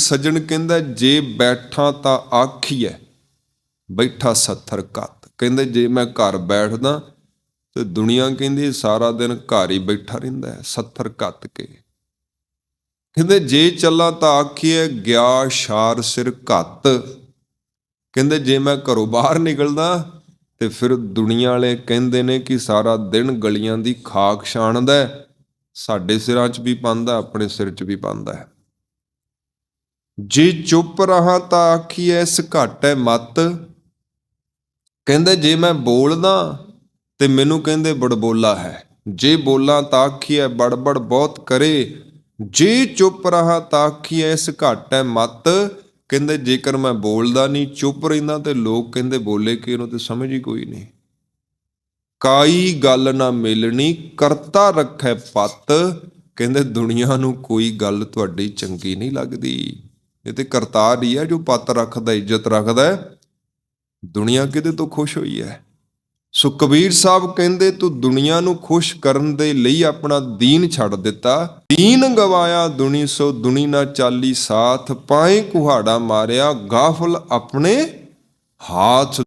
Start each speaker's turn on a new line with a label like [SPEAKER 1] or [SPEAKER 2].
[SPEAKER 1] ਸੱਜਣ ਕਹਿੰਦਾ, ਜੇ ਬੈਠਾ ਤਾਂ ਆਖੀਐ, ਬੈਠਾ ਸੱਥਰ ਕੱਤ ਕਹਿੰਦੇ, ਜੇ ਮੈਂ ਘਰ ਬੈਠਦਾ ਤੇ ਦੁਨੀਆ ਕਹਿੰਦੀ, ਸਾਰਾ ਦਿਨ ਘਰ ਹੀ ਬੈਠਾ ਰਹਿੰਦਾ ਹੈ, ਸੱਥਰ ਕੱਤ ਕੇ। ਕਹਿੰਦੇ, ਜੇ ਚੱਲਾਂ ਤਾਂ ਆਖੀਏ ਗਿਆ ਸ਼ਾਰ ਸਿਰ ਘੱਤ। ਕਹਿੰਦੇ, ਜੇ ਮੈਂ ਘਰੋਂ ਬਾਹਰ ਨਿਕਲਦਾ ਤੇ ਫਿਰ ਦੁਨੀਆ ਵਾਲੇ ਕਹਿੰਦੇ ਨੇ ਕਿ ਸਾਰਾ ਦਿਨ ਗਲੀਆਂ ਦੀ ਖਾਕ ਛਾਣਦਾ ਸਾਡੇ ਸਿਰਾਂ 'ਚ ਵੀ ਪਾਉਂਦਾ, ਆਪਣੇ ਸਿਰ 'ਚ ਵੀ ਪਾਉਂਦਾ ਹੈ। ਜੇ ਚੁੱਪ ਰਹਾ ਤਾਂ ਆਖੀਏ ਇਸ ਘਟ ਹੈ ਮਤ। ਕਹਿੰਦੇ, ਜੇ ਮੈਂ ਬੋਲਦਾ ਤੇ ਮੈਨੂੰ ਕਹਿੰਦੇ ਬੜਬੋਲਾ ਹੈ। ਜੇ ਬੋਲਾਂ ਤਾਂ ਆਖੀਏ ਬੜਬੜ ਬਹੁਤ ਕਰੇ। ਜੇ ਚੁੱਪ ਰਹਾ ਤਾਂ ਆਖੀਏ ਇਸ ਘਟ ਹੈ ਮਤ। ਕਹਿੰਦੇ, ਜੇਕਰ ਮੈਂ ਬੋਲਦਾ ਨਹੀਂ, ਚੁੱਪ ਰਹਿੰਦਾ ਤੇ ਲੋਕ ਕਹਿੰਦੇ, ਬੋਲੇ ਕਿ ਇਹਨੂੰ ਤੇ ਸਮਝ ਹੀ ਕੋਈ ਨਹੀਂ। ਕਾਈ ਗੱਲ ਨਾ ਮਿਲਣੀ, ਕਰਤਾ ਰੱਖੈ ਪਤ। ਕਹਿੰਦੇ, ਦੁਨੀਆ ਨੂੰ ਕੋਈ ਗੱਲ ਤੁਹਾਡੀ ਚੰਗੀ ਨਹੀਂ ਲੱਗਦੀ। ਇਹ ਤੇ ਕਰਤਾਰ ਹੀ ਹੈ ਜੋ ਪਤ ਰੱਖਦਾ, ਇੱਜ਼ਤ ਰੱਖਦਾ ਦੁਨੀਆ ਕਿਤੇ ਤੋਂ ਖੁਸ਼ ਹੋਈ ਹੈ? ਸੋ ਕਬੀਰ ਸਾਹਿਬ ਕਹਿੰਦੇ, ਤੂੰ ਦੁਨੀਆ ਨੂੰ ਖੁਸ਼ ਕਰਨ ਦੇ ਲਈ ਆਪਣਾ ਦੀਨ ਛੱਡ ਦਿੱਤਾ। ਦੀਨ ਗਵਾਇਆ ਦੁਨੀ ਸੋ ਦੁਨੀ ਨਾ ਚਾਲੀ ਸਾਥ, ਪਾਏ ਕੁਹਾੜਾ ਮਾਰਿਆ, ਗਾਫਲ ਆਪਣੇ ਹਾਥ